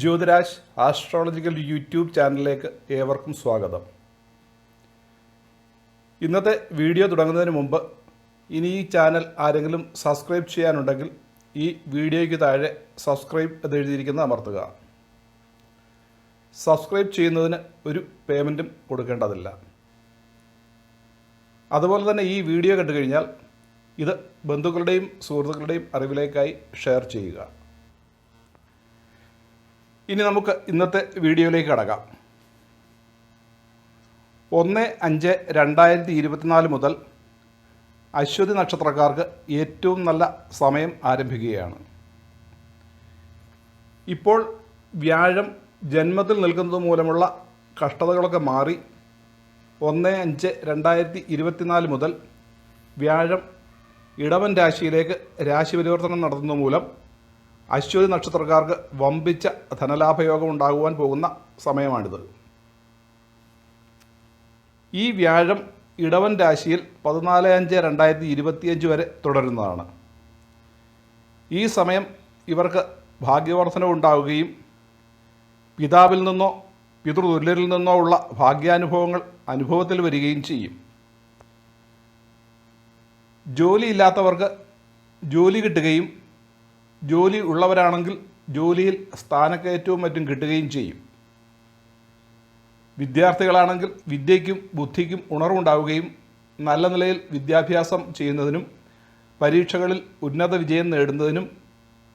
Jyothiraj astrological YouTube ചാനലിലേക്ക് ഏവർക്കും സ്വാഗതം. ഇന്നത്തെ വീഡിയോ തുടങ്ങുന്നതിന് മുമ്പ് ഇനി ഈ ചാനൽ ആരെങ്കിലും സബ്സ്ക്രൈബ് ചെയ്യാനുണ്ടെങ്കിൽ ഈ വീഡിയോയ്ക്ക് താഴെ സബ്സ്ക്രൈബ് എന്ന് എഴുതിയിരിക്കുന്ന അമർത്തുക. സബ്സ്ക്രൈബ് ചെയ്യുന്നതിന് ഒരു പേയ്മെന്റും കൊടുക്കേണ്ടതില്ല. അതുപോലെ തന്നെ ഈ വീഡിയോ കണ്ടു കഴിഞ്ഞാൽ ഇത് ബന്ധുക്കളുടെയും സുഹൃത്തുക്കളുടെയും അറിവിലേക്കായി ഷെയർ ചെയ്യുക. ഇനി നമുക്ക് ഇന്നത്തെ വീഡിയോയിലേക്ക് കടക്കാം. ഒന്ന് അഞ്ച് രണ്ടായിരത്തി ഇരുപത്തിനാല് മുതൽ അശ്വതി നക്ഷത്രക്കാർക്ക് ഏറ്റവും നല്ല സമയം ആരംഭിക്കുകയാണ്. ഇപ്പോൾ വ്യാഴം ജന്മത്തിൽ നിൽക്കുന്നത് മൂലമുള്ള കഷ്ടതകളൊക്കെ മാറി ഒന്ന് അഞ്ച് രണ്ടായിരത്തി ഇരുപത്തിനാല് മുതൽ വ്യാഴം ഇടവൻ രാശിയിലേക്ക് രാശി പരിവർത്തനം നടത്തുന്നത് മൂലം അശ്വതി നക്ഷത്രക്കാർക്ക് വമ്പിച്ച ധനലാഭയോഗം ഉണ്ടാകുവാൻ പോകുന്ന സമയമാണിത്. ഈ വ്യാഴം ഇടവൻ രാശിയിൽ പതിനാല് അഞ്ച് രണ്ടായിരത്തി ഇരുപത്തിയഞ്ച് വരെ തുടരുന്നതാണ്. ഈ സമയം ഇവർക്ക് ഭാഗ്യവർദ്ധന ഉണ്ടാവുകയും പിതാവിൽ നിന്നോ പിതൃതുല്യരിൽ നിന്നോ ഉള്ള ഭാഗ്യാനുഭവങ്ങൾ അനുഭവത്തിൽ വരികയും ചെയ്യും. ജോലിയില്ലാത്തവർക്ക് ജോലി കിട്ടുകയും ജോലി ഉള്ളവരാണെങ്കിൽ ജോലിയിൽ സ്ഥാനക്കയറ്റവും മറ്റും കിട്ടുകയും ചെയ്യും. വിദ്യാർത്ഥികളാണെങ്കിൽ വിദ്യയ്ക്കും ബുദ്ധിക്കും ഉണർവുണ്ടാവുകയും നല്ല നിലയിൽ വിദ്യാഭ്യാസം ചെയ്യുന്നതിനും പരീക്ഷകളിൽ ഉന്നത വിജയം നേടുന്നതിനും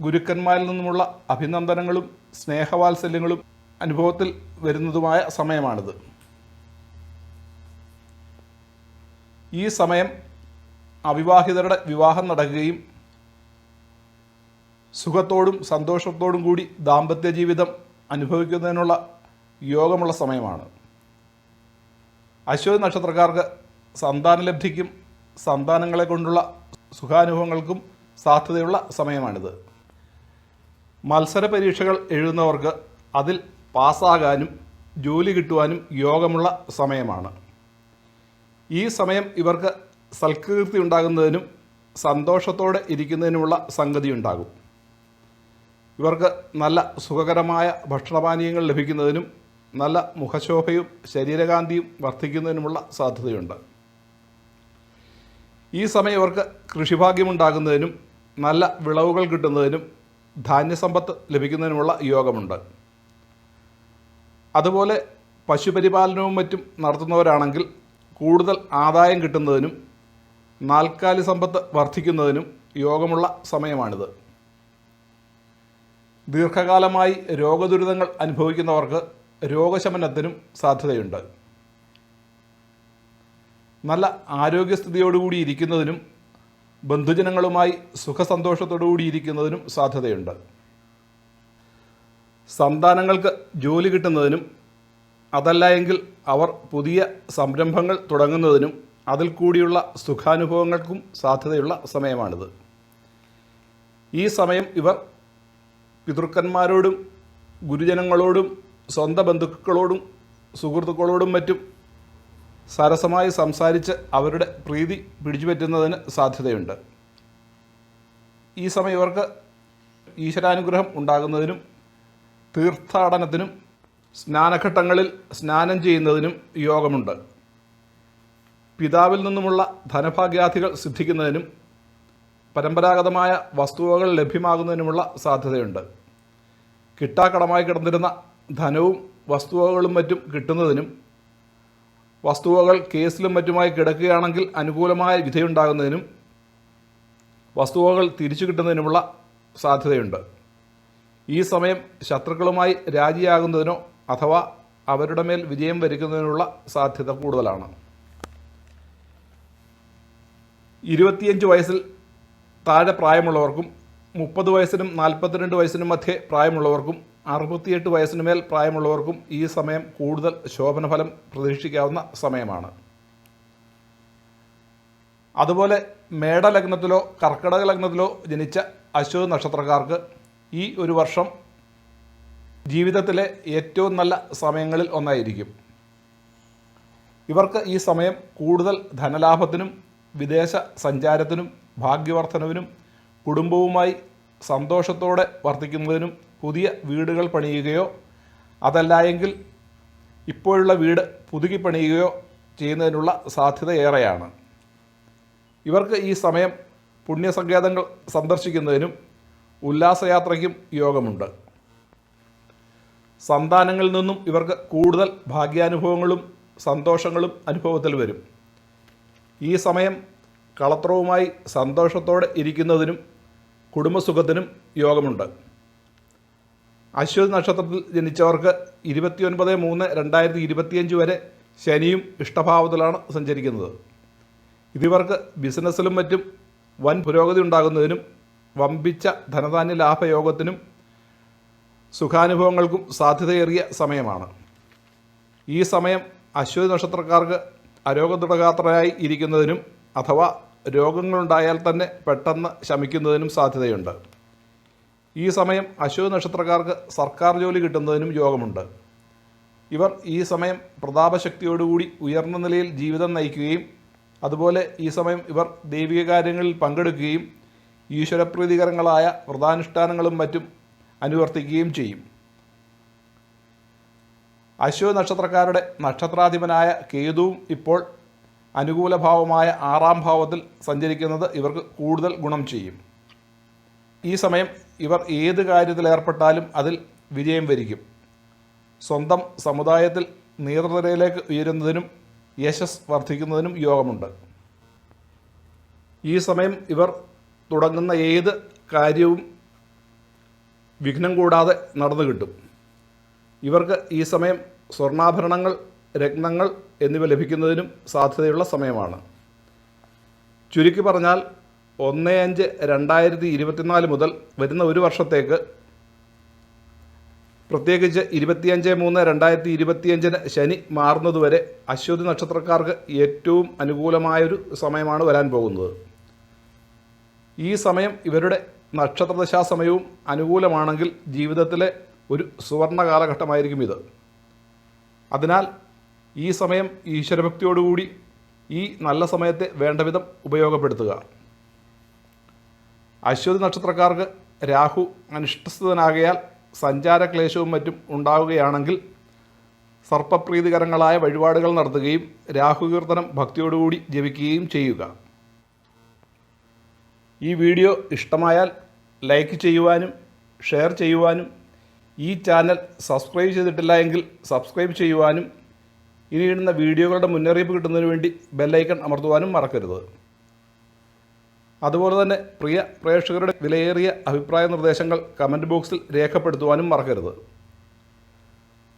ഗുരുക്കന്മാരിൽ നിന്നുമുള്ള അഭിനന്ദനങ്ങളും സ്നേഹവാത്സല്യങ്ങളും അനുഭവത്തിൽ വരുന്നതുമായ സമയമാണിത്. ഈ സമയം അവിവാഹിതരുടെ വിവാഹം നടക്കുകയും സുഖത്തോടും സന്തോഷത്തോടും കൂടി ദാമ്പത്യ ജീവിതം അനുഭവിക്കുന്നതിനുള്ള യോഗമുള്ള സമയമാണ്. അശ്വതി നക്ഷത്രക്കാർക്ക് സന്താനലബ്ധിക്കും സന്താനങ്ങളെ കൊണ്ടുള്ള സുഖാനുഭവങ്ങൾക്കും സാധ്യതയുള്ള സമയമാണിത്. മത്സര പരീക്ഷകൾ എഴുതുന്നവർക്ക് അതിൽ പാസ്സാകാനും ജോലി കിട്ടുവാനും യോഗമുള്ള സമയമാണ്. ഈ സമയം ഇവർക്ക് സൽകീർത്തി ഉണ്ടാകുന്നതിനും സന്തോഷത്തോടെ ഇരിക്കുന്നതിനുമുള്ള സംഗതി ഉണ്ടാകും ഇവർക്ക് നല്ല സുഖകരമായ ഭക്ഷണപാനീയങ്ങൾ ലഭിക്കുന്നതിനും നല്ല മുഖശോഭയും ശരീരകാന്തിയും വർദ്ധിക്കുന്നതിനുമുള്ള സാധ്യതയുണ്ട്. ഈ സമയം ഇവർക്ക് കൃഷിഭാഗ്യമുണ്ടാകുന്നതിനും നല്ല വിളവുകൾ കിട്ടുന്നതിനും ധാന്യസമ്പത്ത് ലഭിക്കുന്നതിനുമുള്ള യോഗമുണ്ട്. അതുപോലെ പശുപരിപാലനവും മറ്റും നടത്തുന്നവരാണെങ്കിൽ കൂടുതൽ ആദായം കിട്ടുന്നതിനും നാൽക്കാലി സമ്പത്ത് വർദ്ധിക്കുന്നതിനും യോഗമുള്ള സമയമാണിത്. ദീർഘകാലമായി രോഗദുരിതങ്ങൾ അനുഭവിക്കുന്നവർക്ക് രോഗശമനത്തിനും സാധ്യതയുണ്ട്. നല്ല ആരോഗ്യസ്ഥിതിയോടുകൂടി ഇരിക്കുന്നതിനും ബന്ധുജനങ്ങളുമായി സുഖസന്തോഷത്തോടുകൂടി ഇരിക്കുന്നതിനും സാധ്യതയുണ്ട്. സന്താനങ്ങൾക്ക് ജോലി കിട്ടുന്നതിനും അതല്ല എങ്കിൽ അവർ പുതിയ സംരംഭങ്ങൾ തുടങ്ങുന്നതിനും അതിൽ കൂടിയുള്ള സുഖാനുഭവങ്ങൾക്കും സാധ്യതയുള്ള സമയമാണിത്. ഈ സമയം ഇവർ പിതൃക്കന്മാരോടും ഗുരുജനങ്ങളോടും സ്വന്തം ബന്ധുക്കളോടും സുഹൃത്തുക്കളോടും മറ്റും സരസമായി സംസാരിച്ച് അവരുടെ പ്രീതി പിടിച്ചുപറ്റുന്നതിന് സാധ്യതയുണ്ട്. ഈ സമയം ഇവർക്ക് ഈശ്വരാനുഗ്രഹം ഉണ്ടാകുന്നതിനും തീർത്ഥാടനത്തിനും സ്നാനഘട്ടങ്ങളിൽ സ്നാനം ചെയ്യുന്നതിനും യോഗമുണ്ട്. പിതാവിൽ നിന്നുമുള്ള ധനഭാഗ്യാധികൾ സിദ്ധിക്കുന്നതിനും പരമ്പരാഗതമായ വസ്തുവകൾ ലഭ്യമാകുന്നതിനുമുള്ള സാധ്യതയുണ്ട്. കിട്ടാക്കടമായി കിടന്നിരുന്ന ധനവും വസ്തുവകകളും മറ്റും കിട്ടുന്നതിനും വസ്തുവകൾ കേസിലും മറ്റുമായി കിടക്കുകയാണെങ്കിൽ അനുകൂലമായ വിധയുണ്ടാകുന്നതിനും വസ്തുവകൾ തിരിച്ചു കിട്ടുന്നതിനുമുള്ള സാധ്യതയുണ്ട്. ഈ സമയം ശത്രുക്കളുമായി രാജിയാകുന്നതിനോ അഥവാ അവരുടെ മേൽ വിജയം വരിക്കുന്നതിനുള്ള സാധ്യത കൂടുതലാണ്. ഇരുപത്തിയഞ്ച് വയസ്സിൽ താഴെ പ്രായമുള്ളവർക്കും മുപ്പത് വയസ്സിനും നാൽപ്പത്തിരണ്ട് വയസ്സിനും മധ്യേ പ്രായമുള്ളവർക്കും അറുപത്തിയെട്ട് വയസ്സിന് മേൽ പ്രായമുള്ളവർക്കും ഈ സമയം കൂടുതൽ ശോഭനഫലം പ്രതീക്ഷിക്കാവുന്ന സമയമാണ്. അതുപോലെ മേടലഗ്നത്തിലോ കർക്കിടക ലഗ്നത്തിലോ ജനിച്ച അശ്വതി നക്ഷത്രക്കാർക്ക് ഈ ഒരു വർഷം ജീവിതത്തിലെ ഏറ്റവും നല്ല സമയങ്ങളിൽ ഒന്നായിരിക്കും. ഇവർക്ക് ഈ സമയം കൂടുതൽ ധനലാഭത്തിനും വിദേശ സഞ്ചാരത്തിനും ഭാഗ്യവർദ്ധനവിനും കുടുംബവുമായി സന്തോഷത്തോടെ വർദ്ധിക്കുന്നതിനും പുതിയ വീടുകൾ പണിയുകയോ അതല്ല എങ്കിൽ ഇപ്പോഴുള്ള വീട് പുതുക്കി പണിയുകയോ ചെയ്യുന്നതിനുള്ള സാധ്യത ഏറെയാണ്. ഇവർക്ക് ഈ സമയം പുണ്യസങ്കേതങ്ങൾ സന്ദർശിക്കുന്നതിനും ഉല്ലാസയാത്രയ്ക്കും യോഗമുണ്ട്. സന്താനങ്ങളിൽ നിന്നും ഇവർക്ക് കൂടുതൽ ഭാഗ്യാനുഭവങ്ങളും സന്തോഷങ്ങളും അനുഭവത്തിൽ വരും. ഈ സമയം കളത്രവുമായി സന്തോഷത്തോടെ ഇരിക്കുന്നതിനും കുടുംബസുഖത്തിനും യോഗമുണ്ട്. അശ്വതി നക്ഷത്രത്തിൽ ജനിച്ചവർക്ക് ഇരുപത്തിയൊൻപത് മൂന്ന് രണ്ടായിരത്തി ഇരുപത്തിയഞ്ച് വരെ ശനിയും ഇഷ്ടഭാവത്തിലാണ് സഞ്ചരിക്കുന്നത്. ഇതിവർക്ക് ബിസിനസ്സിലും മറ്റും വൻ പുരോഗതി ഉണ്ടാകുന്നതിനും വമ്പിച്ച ധനധാന്യ ലാഭയോഗത്തിനും സുഖാനുഭവങ്ങൾക്കും സാധ്യതയേറിയ സമയമാണ്. ഈ സമയം അശ്വതി നക്ഷത്രക്കാർക്ക് അരോഗദൃഢഗാത്രരായി ഇരിക്കുന്നതിനും അഥവാ രോഗങ്ങളുണ്ടായാൽ തന്നെ പെട്ടെന്ന് ശമിക്കുന്നതിനും സാധ്യതയുണ്ട്. ഈ സമയം അശ്വതി നക്ഷത്രക്കാർക്ക് സർക്കാർ ജോലി കിട്ടുന്നതിനും യോഗമുണ്ട്. ഇവർ ഈ സമയം പ്രതാപശക്തിയോടുകൂടി ഉയർന്ന നിലയിൽ ജീവിതം നയിക്കുകയും അതുപോലെ ഈ സമയം ഇവർ ദൈവിക കാര്യങ്ങളിൽ പങ്കെടുക്കുകയും ഈശ്വരപ്രീതികരങ്ങളായ വ്രതാനുഷ്ഠാനങ്ങളും മറ്റും അനുവർത്തിക്കുകയും ചെയ്യും. അശ്വ നക്ഷത്രക്കാരുടെ നക്ഷത്രാധിപനായ കേതുവും ഇപ്പോൾ അനുകൂല ഭാവമായ ആറാം ഭാവത്തിൽ സഞ്ചരിക്കുന്നത് ഇവർക്ക് കൂടുതൽ ഗുണം ചെയ്യും. ഈ സമയം ഇവർ ഏത് കാര്യത്തിൽ ഏർപ്പെട്ടാലും അതിൽ വിജയം വരിക്കും. സ്വന്തം സമുദായത്തിൽ നേതൃനിരയിലേക്ക് ഉയരുന്നതിനും യശസ് വർദ്ധിക്കുന്നതിനും യോഗമുണ്ട്. ഈ സമയം ഇവർ തുടങ്ങുന്ന ഏത് കാര്യവും വിഘ്നം കൂടാതെ നടന്നു കിട്ടും. ഇവർക്ക് ഈ സമയം സ്വർണാഭരണങ്ങൾ രത്നങ്ങൾ എന്നിവ ലഭിക്കുന്നതിനും സാധ്യതയുള്ള സമയമാണ്. ചുരുക്കി പറഞ്ഞാൽ ഒന്ന് അഞ്ച് രണ്ടായിരത്തി ഇരുപത്തിനാല് മുതൽ വരുന്ന ഒരു വർഷത്തേക്ക് പ്രത്യേകിച്ച് ഇരുപത്തിയഞ്ച് മൂന്ന് രണ്ടായിരത്തി ഇരുപത്തിയഞ്ചിന് ശനി മാറുന്നതുവരെ അശ്വതി നക്ഷത്രക്കാർക്ക് ഏറ്റവും അനുകൂലമായൊരു സമയമാണ് വരാൻ പോകുന്നത്. ഈ സമയം ഇവരുടെ നക്ഷത്രദശാ സമയവും അനുകൂലമാണെങ്കിൽ ജീവിതത്തിലെ ഒരു സുവർണ കാലഘട്ടമായിരിക്കും ഇത്. അതിനാൽ ഈ സമയം ഈശ്വരഭക്തിയോടുകൂടി ഈ നല്ല സമയത്തെ വേണ്ടവിധം ഉപയോഗപ്പെടുത്തുക. അശ്വതി നക്ഷത്രക്കാർക്ക് രാഹു അനിഷ്ടസ്ഥനാകയാൽ സഞ്ചാരക്ലേശവും മറ്റും ഉണ്ടാവുകയാണെങ്കിൽ സർപ്പപ്രീതികരങ്ങളായ വഴിപാടുകൾ നടത്തുകയും രാഹുകീർത്തനം ഭക്തിയോടുകൂടി ജപിക്കുകയും ചെയ്യുക. ഈ വീഡിയോ ഇഷ്ടമായാൽ ലൈക്ക് ചെയ്യുവാനും ഷെയർ ചെയ്യുവാനും ഈ ചാനൽ സബ്സ്ക്രൈബ് ചെയ്തിട്ടില്ല എങ്കിൽ സബ്സ്ക്രൈബ് ചെയ്യുവാനും ഇനിയിടുന്ന വീഡിയോകളുടെ മുന്നറിയിപ്പ് കിട്ടുന്നതിന് വേണ്ടി ബെല്ലൈക്കൺ അമർത്തുവാനും മറക്കരുത്. അതുപോലെ തന്നെ പ്രിയ പ്രേക്ഷകരുടെ വിലയേറിയ അഭിപ്രായ നിർദ്ദേശങ്ങൾ കമന്റ് ബോക്സിൽ രേഖപ്പെടുത്തുവാനും മറക്കരുത്.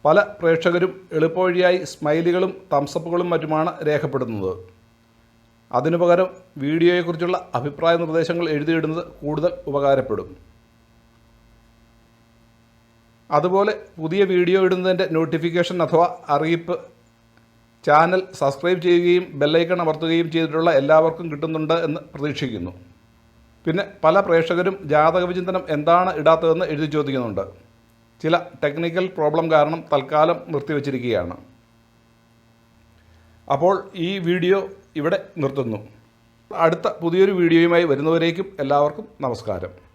പല പ്രേക്ഷകരും എളുപ്പവഴിയായി സ്മൈലുകളും തംസപ്പുകളും മറ്റുമാണ് രേഖപ്പെടുത്തുന്നത്. അതിനു പകരം വീഡിയോയെക്കുറിച്ചുള്ള അഭിപ്രായ നിർദ്ദേശങ്ങൾ എഴുതിയിടുന്നത് കൂടുതൽ ഉപകാരപ്പെടും. അതുപോലെ പുതിയ വീഡിയോ ഇടുന്നതിന്റെ നോട്ടിഫിക്കേഷൻ അഥവാ അറിയിപ്പ് ചാനൽ സബ്സ്ക്രൈബ് ചെയ്യുകയും ബെല്ലൈക്കൺ അമർത്തുകയും ചെയ്തിട്ടുള്ള എല്ലാവർക്കും കിട്ടുന്നുണ്ട് എന്ന് പ്രതീക്ഷിക്കുന്നു. പിന്നെ പല പ്രേക്ഷകരും ജാതക വിചിന്തനം എന്താണ് ഇടാത്തതെന്ന് എഴുതി ചോദിക്കുന്നുണ്ട്. ചില ടെക്നിക്കൽ പ്രോബ്ലം കാരണം തൽക്കാലം നിർത്തിവച്ചിരിക്കുകയാണ്. അപ്പോൾ ഈ വീഡിയോ ഇവിടെ നിർത്തുന്നു. അടുത്ത പുതിയൊരു വീഡിയോയുമായി വരുന്നവരേക്കും എല്ലാവർക്കും നമസ്കാരം.